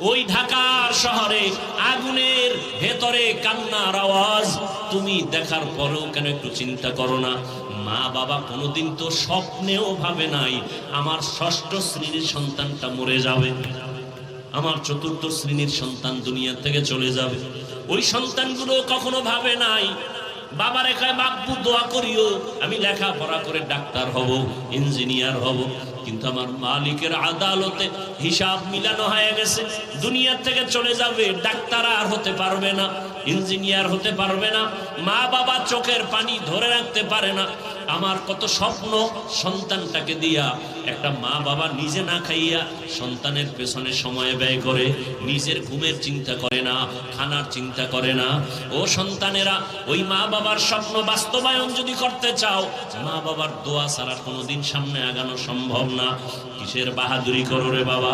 ওই ঢাকার শহরে আগুনের ভেতরে কান্নার আওয়াজ। তুমি দেখার পরেও কেন একটু চিন্তা করো না? মা বাবা কোনোদিন তো স্বপ্নেও ভাবে নাই, আমার ষষ্ঠ শ্রেণির সন্তানটা মরে যাবে। আমার চতুর্থ শ্রেণির সন্তান দুনিয়া থেকে চলে যাবে। ওই সন্তানগুলো কখনো ভাবে নাই। বাবার একাই বাপ্পু দোয়া করিও, আমি লেখাপড়া করে ডাক্তার হব, ইঞ্জিনিয়ার হব। কিন্তু আমার মালিকের আদালতে হিসাব মিলানো হয়ে গেছে। দুনিয়ার থেকে চলে যাবে, ডাক্তার আর হতে পারবে না, ইঞ্জিনিয়ার হতে পারবে না মা বাবা চোখের পানি ধরে রাখতে পারে না। আমার কত স্বপ্ন সন্তানটাকে দিয়া একটা মা বাবা নিজে না খাইয়া সন্তানের পেছনে সময় ব্যয় করে, নিজের ঘুমের চিন্তা করে না, খানার চিন্তা করে না। ও সন্তানেরা, ওই মা বাবার স্বপ্ন বাস্তবায়ন যদি করতে চাও, মা বাবার দোয়া ছাড়া কোনোদিন সামনে আগানো সম্ভব না। কিসের বাহাদুরি করো রে বাবা?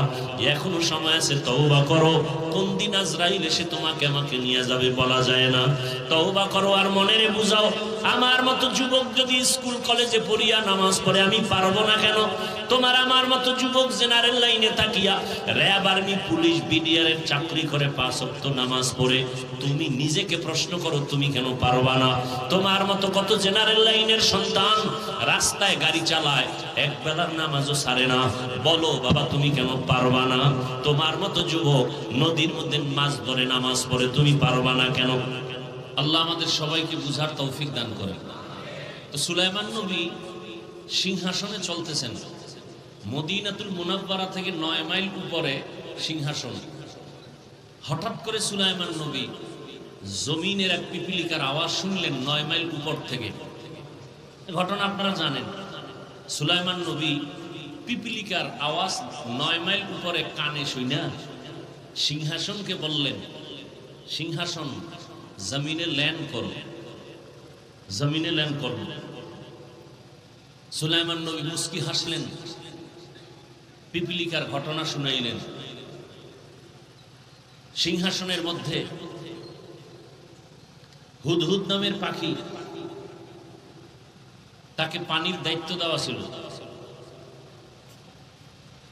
এখনও সময় আছে, তওবা করো। কোন দিন আজরাইল এসে তোমাকে আমাকে নিয়ে যাবে বলা যায় না। তওবা করো আর মনেরে বুঝাও, আমার মতো যুবক যদি স্কুল, কলেজে পড়িয়া নামাজ পড়ে, আমি পারব না কেন? তোমার আমার মতো যুবক জেনারেল লাইনে থাকিয়া, র্যাব আর্মি, পুলিশ, বিডিআর এর চাকরি করে পাঁচ অক্ত নামাজ পড়ে, তুমি নিজেকে প্রশ্ন করো, তুমি কেন পারবা না? তোমার মতো কত জেনারেল লাইনের সন্তান রাস্তায় গাড়ি চালায়, এক বেলার নামাজও সারে না। বলো, বাবা, তুমি কেন পারবা না? তোমার মতো যুবক নদীর মধ্যে মাছ ধরে নামাজ পড়ে, তুমি পারবা না কেন? আল্লাহ আমাদের সবাইকে বুঝার তৌফিক দান করে তো সুলাইমান নবী সিংহাসনে চলতেছেন। মদিনাতুল মুনাব্বারা থেকে নয় মাইল উপরে সিংহাসন। হঠাৎ করে সুলাইমান নবী জমিনের এক পিপিলিকার আওয়াজ শুনলেন নয় মাইল উপর থেকে। ঘটনা আপনারা জানেন। সুলাইমান নবী পিপিলিকার আওয়াজ নয় মাইল উপরে কানে শুইনা সিংহাসনকে বললেন, সিংহাসন, জমিনে ল্যান্ড করো। জমিনে ল্যান্ড করো সুলাইমান নবী মুস্কি হাসলেন। পিপিলিকার ঘটনা শুনাইলেন। সিংহাসনের মধ্যে হুদহুদ নামের পাখি তাকে পানির দায়িত্ব দেওয়া ছিল।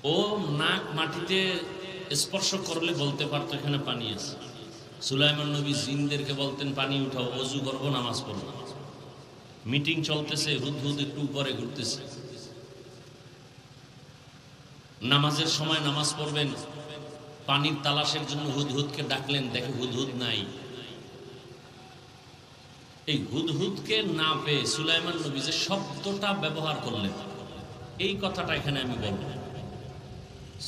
ও নাক মাটিতে স্পর্শ করলে বলতে পারতো, এখানে পানি আছে। সুলাইমান নবী জিনদেরকে বলতেন, পানি উঠাও, অজু করব, নামাজ পড়ব। মিটিং চলতেছে হুদহুদ একটু উপরে ঘুরতেছে। নামাজের সময় নামাজ পড়বেন, পানির তালাশের জন্য হুদহুদকে ডাকলেন, দেখে হুদহুদ নাই। এই হুদহুদকে না পেয়ে সুলাইমান নবী যে শব্দটা ব্যবহার করলেন, এই কথাটা এখানে আমি বলব।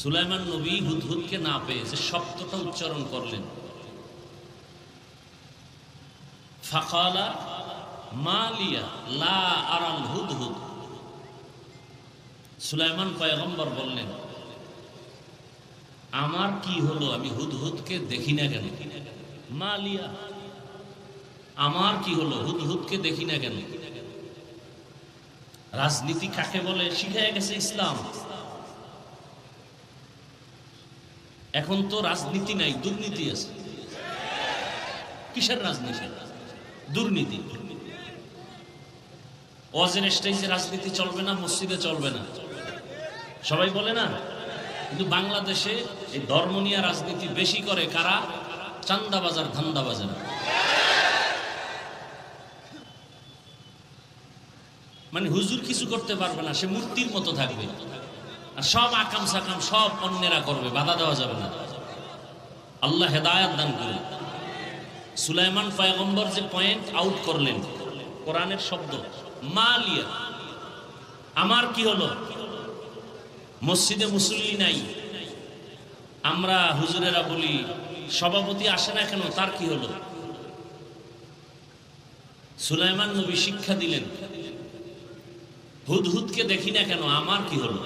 সুলাইমান নবী হুদহুদকে না পেয়ে যে শব্দটা উচ্চারণ করলেন। ফাকালা লা সুলাইমান পয়গম্বর বললেন, আমার কি হলো? আমি হুদহুদকে দেখি না কেন? মালিয়া, আমার কি হলো? হুদহুদকে দেখি না কেন? রাজনীতি কাকে বলে? শিখায় গেছে ইসলাম। এখন তো রাজনীতি নাই, দুর্নীতি আছে। কিসের রাজনীতি? দুর্নীতি। ওয়াজের স্টেজে রাজনীতি চলবে না, মসজিদে চলবে না। সবাই বলে না? কিন্তু বাংলাদেশে এই ধর্ম নিয়ে রাজনীতি বেশি করে কারা? চান্দাবাজার, ধান্দাবাজার। মানে হুজুর কিছু করতে পারবে না, সে মূর্তির মতো থাকবে। আর সব আকাম সাকাম, সব অন্যেরা করবে, বাধা দেওয়া যাবে না। আল্লাহ হেদায়াত দান করে সুলাইমান পয়গম্বর যে পয়েন্ট আউট করলেন, কোরআনের শব্দ। মালিয়া। আমার কি হলো? মসজিদে মুসল্লি নাই। আমরা হুজুরেরা বলি, সভাপতি আসে না কেন? তার কি হলো? সুলাইমান নবী শিক্ষা দিলেন। হুদহুদকে দেখি না কেন? আমার কি হলো?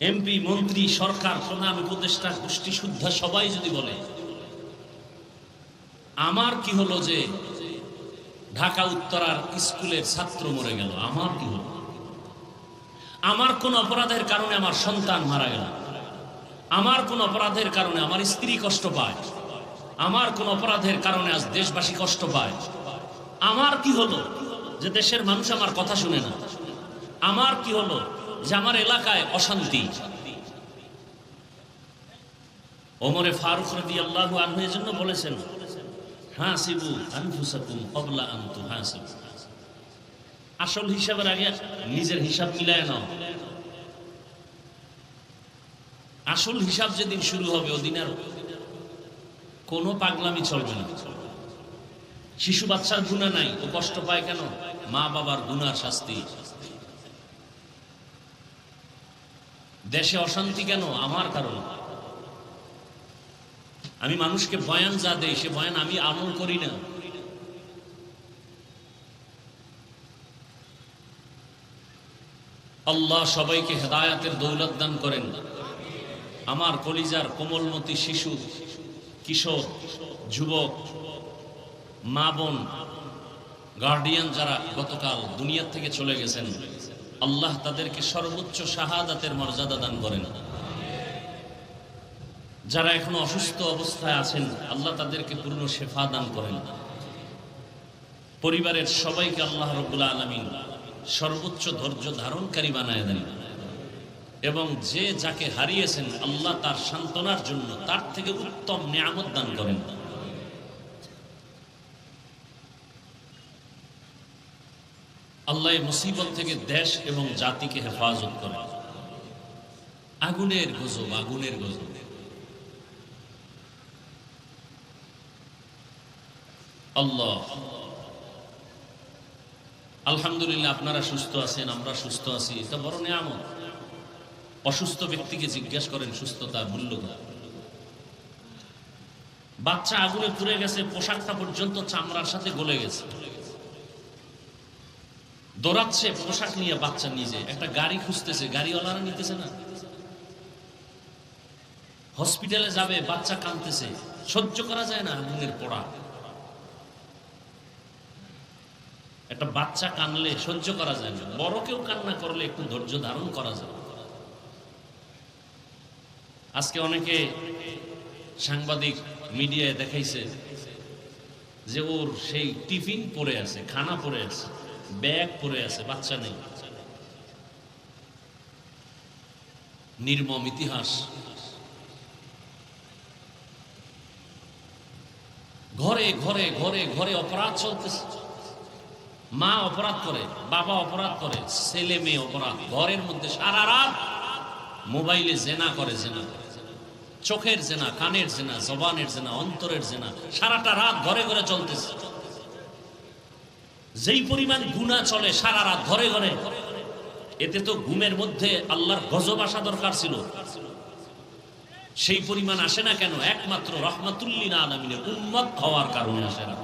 এমপি, মন্ত্রী, সরকার, প্রধান, উপদেষ্টা, গোষ্ঠী, শুদ্ধা, সবাই যদি বলে, আমার কি হলো যে ঢাকা উত্তরার স্কুলের ছাত্র মরে গেল। আমার কি হলো? আমার কোন অপরাধের কারণে আমার সন্তান মারা গেল? আমার কোন অপরাধের কারণে আমার স্ত্রী কষ্ট পায়? আমার কোন অপরাধের কারণে আজ দেশবাসী কষ্ট পায়? আমার কি হলো যে দেশের মানুষ আমার কথা শুনে না? আমার কি হলো যে আমার এলাকায় অশান্তি? ওমরে ফারুক রদি আল্লাহ আনহু জন্য বলেছেন হাসিবু আনফুসাকুম কবলা আনতু আসল আগে নিজের হিসাব মিলায় নাও। আসল হিসাব যেদিন শুরু হবে ওদিন আর কোনো পাগলামি চলবে না। শিশু বাচ্চার গুণা নাই, ও কষ্ট পায় কেন? মা বাবার গুনার শাস্তি। দেশে অশান্তি কেন? আমার কারণ। আমি মানুষকে বয়ান যা দেই, সে বয়ান আমি আমল করি না। আল্লাহ সবাইকে হেদায়াতের দৌলত দান করেন। আমার কলিজার কোমলমতি শিশু, কিশোর, যুবক, মা বোন গার্ডিয়ান যারা গতকাল দুনিয়ার থেকে চলে গেছেন, আল্লাহ তাদেরকে সর্বোচ্চ শাহাদাতের মর্যাদা দান করেন। যারা এখন অসুস্থ অবস্থায় আছেন, আল্লাহ তাদেরকে পূর্ণ শেফা দান করেন। পরিবারের সবাইকে আল্লাহ রবুল্লা আলমিন সর্বোচ্চ ধৈর্য ধারণকারী বানায় দেন এবং যে যাকে হারিয়েছেন, আল্লাহ তার সান্ত্বনার জন্য তার থেকে উত্তম নিয়ামত দান করেন। আল্লাহ মুসিবত থেকে দেশ এবং জাতিকে হেফাজত করে আগুনের গজব আগুনের গজব। আল্লাহ। আলহামদুলিল্লাহ, আপনারা সুস্থ আছেন, আমরা সুস্থ আছি। এটা বড় নিয়ামত। অসুস্থ ব্যক্তিকে জিজ্ঞেস করেন, সুস্থতার মূল্য বাচ্চা আগুনে পুড়ে গেছে, পোশাকটা পর্যন্ত চামড়ার সাথে গলে গেছে। দৌড়াচ্ছে পোশাক নিয়ে বাচ্চা নিজে। একটা গাড়ি খুঁজতেছে, গাড়িওয়ালারা নিতেছে না। হসপিটালে যাবে, বাচ্চা কাঁদতেছে। সহ্য করা যায় না আগুনের পোড়া। একটা বাচ্চা কানলে সহ্য করা যায় না। বড় কেউ কান্না করলে একটু ধৈর্য ধারণ করা যায়। আজকে অনেকে সাংবাদিক মিডিয়ায় দেখাইছে যে ওর সেই টিফিন পরে আছে, খানা পরে আছে, ব্যাগ পরে আছে, বাচ্চা নেই। নির্মম ইতিহাস। ঘরে ঘরে ঘরে ঘরে অপরাধ চলতেছে। মা অপরাধ করে, বাবা অপরাধ করে, ছেলে মেয়ে অপরাধ। ঘরের মধ্যে সারা রাত মোবাইলে জেনা করে জেনা করে। চোখের জেনা, কানের জেনা, জবানের জেনা, অন্তরের জেনা, সারাটা রাত ঘরে ঘরে চলতেছে। যেই পরিমাণ গুণা চলে সারা রাত ঘরে ঘরে, এতে তো ঘুমের মধ্যে আল্লাহর গজব আসা দরকার ছিল। সেই পরিমাণ আসে না কেন? একমাত্র রহমাতুল্লিনা আলমিনের উন্মত হওয়ার কারণে আসে না।